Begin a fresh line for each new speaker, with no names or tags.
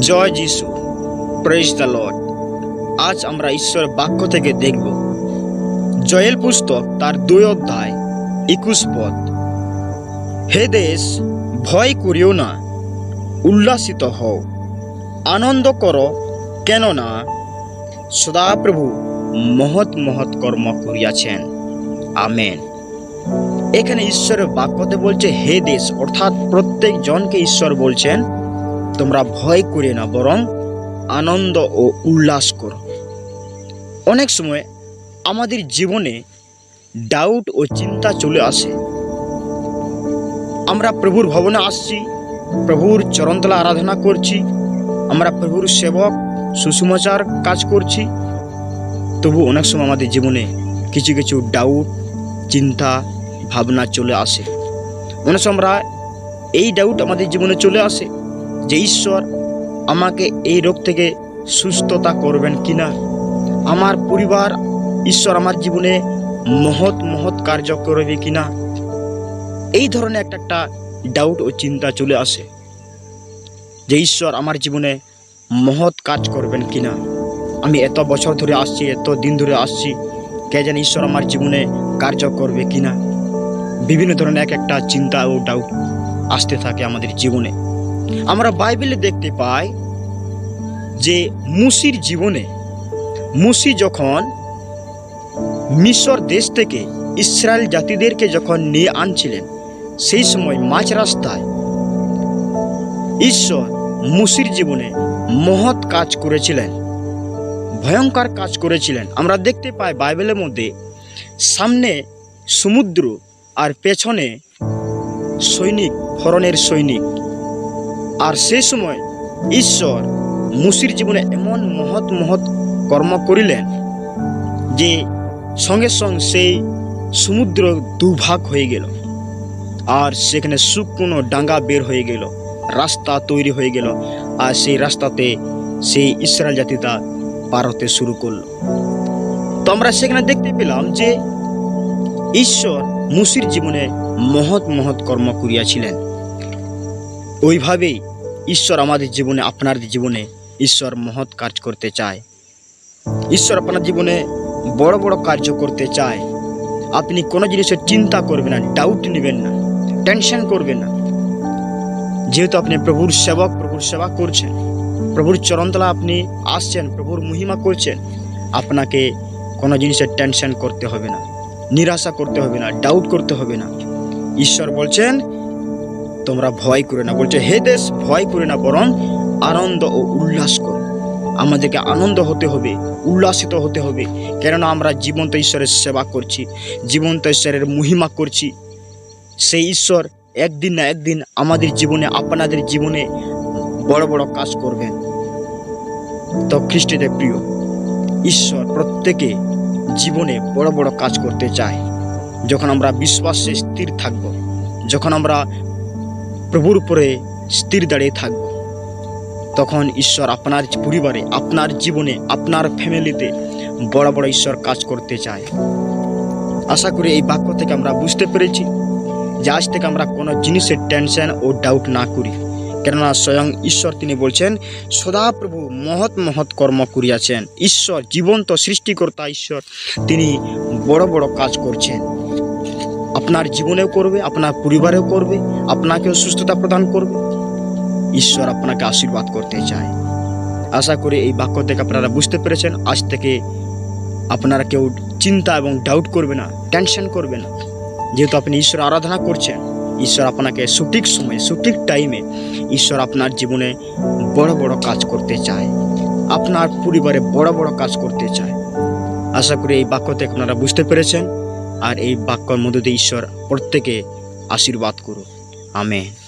জয় যিশু praise the Lord আজ আমরা ঈশ্বর বাক্য থেকে দেখব। জয়েল পুস্তক তার দুই অধ্যায়, একুশ পদ। হে দেশ, ভয় করিও না, উল্লাসিত হও। আনন্দ করো, কেননা সদাপ্রভু মহৎ মহৎ কর্ম করিয়াছেন। আমেন। এখানে ঈশ্বরের বাক্যতে বলছে, হে দেশ, অর্থাৎ প্রত্যেক জনকে ঈশ্বর বলছেন তোমরা ভয় করে না, বরং আনন্দ ও উল্লাস করো। অনেক সময় আমাদের জীবনে ডাউট ও চিন্তা চলে আসে। আমরা প্রভুর ভবনে আসছি, প্রভুর চরণতলা আরাধনা করছি, আমরা প্রভুর সেবক, সুষমাচার কাজ করছি। তবু অনেক সময় আমাদের জীবনে কিছু কিছু ডাউট চিন্তা, ভাবনা চলে আসে। অনেক সময় আমরা এই ডাউট আমাদের জীবনে চলে আসে। যে ঈশ্বর আমাকে এই রোগ থেকে সুস্থতা করবেন কিনা? আমার পরিবার ঈশ্বর আমার জীবনে মহৎ মহৎ কার্য করবে কিনা? এই ধরনের একটা একটা ডাউট ও চিন্তা চলে আসে যে ঈশ্বর আমার জীবনে মহৎ কাজ করবেন কিনা? আমি এত বছর ধরে আসছি, এত দিন ধরে আসছি, কে যেন ঈশ্বর আমার জীবনে কার্য করবে কিনা? বিভিন্ন ধরনের এক একটা চিন্তা ও ডাউট আসতে থাকে আমাদের জীবনে। আমরা বাইবেলে দেখতে পাই যে মুসির জীবনে, মুসি যখন মিশর দেশ থেকে ইসরায়েল জাতিদেরকে যখন নিয়ে আনছিলেন, সেই সময় মাঝ রাস্তায় ঈশ্বর মুসির জীবনে মহৎ কাজ করেছিলেন, ভয়ঙ্কর কাজ করেছিলেন। আমরা দেখতে পাই বাইবেলের মধ্যে, সামনে সমুদ্র আর পেছনে সৈনিক ফরনের সৈনিক। আর সেই সময় ঈশ্বর মুসির জীবনে এমন মহৎ মহৎ কর্ম করিলেন যে সঙ্গে সঙ্গে সেই সমুদ্র দুভাগ হয়ে গেল। আর সেখানে শুকনো ডাঙ্গা বের হয়ে গেল, রাস্তা তৈরি হয়ে গেল আর সেই রাস্তাতে সেই ইসরায়েল জাতিটা পার হতে শুরু করল। তো আমরা সেখানে দেখতে পেলাম যে ঈশ্বর মুসির জীবনে মহৎ মহৎ কর্ম করিয়াছিলেন। ওইভাবেই ঈশ্বর আমাদের জীবনে আপনার জীবনে ঈশ্বর মহৎ কাজ করতে চায়। ঈশ্বর আপনার জীবনে বড় বড় কার্য করতে চায়। আপনি কোনো জিনিসের চিন্তা করবেন না ডাউট নেবেন না টেনশন করবেন না। যেহেতু আপনি প্রভুর সেবক, প্রভুর সেবা করছেন, প্রভুর চরণতলা আপনি আসছেন, প্রভুর মহিমা করছেন, আপনাকে কোনো জিনিসের টেনশন করতে হবে না, নিরাশা করতে হবে না ডাউট করতে হবে না। ঈশ্বর বলছেন তোমরা ভয় করে না। বলছে, হে দেশ, ভয় করে না, বরং আনন্দ ও উল্লাস করো। আমাদেরকে আনন্দ হতে হবে, উল্লাসিত হতে হবে। কেননা আমরা জীবন্ত ঈশ্বরের সেবা করছি, জীবন্ত ঈশ্বরের মহিমা করছি। সেই ঈশ্বর একদিন না একদিন আমাদের জীবনে, আপনাদের জীবনে বড় বড় কাজ করবেন। তো খ্রিস্টতে প্রিয়, ঈশ্বর প্রত্যেকে জীবনে বড় বড় কাজ করতে চায়। যখন আমরা বিশ্বাসে স্থির থাকব, যখন আমরা প্রভুর উপরে স্থির দাঁড়িয়ে থাকব। তখন ঈশ্বর আপনার পরিবারে, আপনার জীবনে, আপনার ফ্যামিলিতে বড় বড় ঈশ্বর কাজ করতে চায়। আশা করি এই বাক্য থেকে আমরা বুঝতে পেরেছি যে আজ থেকে আমরা কোনো জিনিসের টেনশন ও ডাউট না করি। কেননা স্বয়ং ঈশ্বর তিনি বলছেন সদাপ্রভু মহৎ মহৎ কর্ম করিয়াছেন। ঈশ্বর জীবন্ত সৃষ্টিকর্তা ঈশ্বর তিনি বড় বড় কাজ করছেন। আপনার জীবনেও করবে, আপনার পরিবারেও করবে, আপনাকেও সুস্থতা প্রদান করবে। ঈশ্বর আপনাকে আশীর্বাদ করতে চায়। আশা করি এই বাক্য থেকে আপনারা বুঝতে পেরেছেন। আজ থেকে আপনারা কেউ চিন্তা এবং ডাউট করবে না টেনশন করবে না। যেহেতু আপনি ঈশ্বর আরাধনা করছেন, ঈশ্বর আপনাকে সঠিক সময়ে, সঠিক টাইমে ঈশ্বর আপনার জীবনে বড় বড় কাজ করতে চায়। আপনার পরিবারে বড় বড় কাজ করতে চায়। আশা করি এই বাক্য থেকে আপনারা বুঝতে পেরেছেন। আর এই বাক্যর মধ্যে দিয়ে ঈশ্বর প্রত্যেকে আশীর্বাদ করুক। আমেন।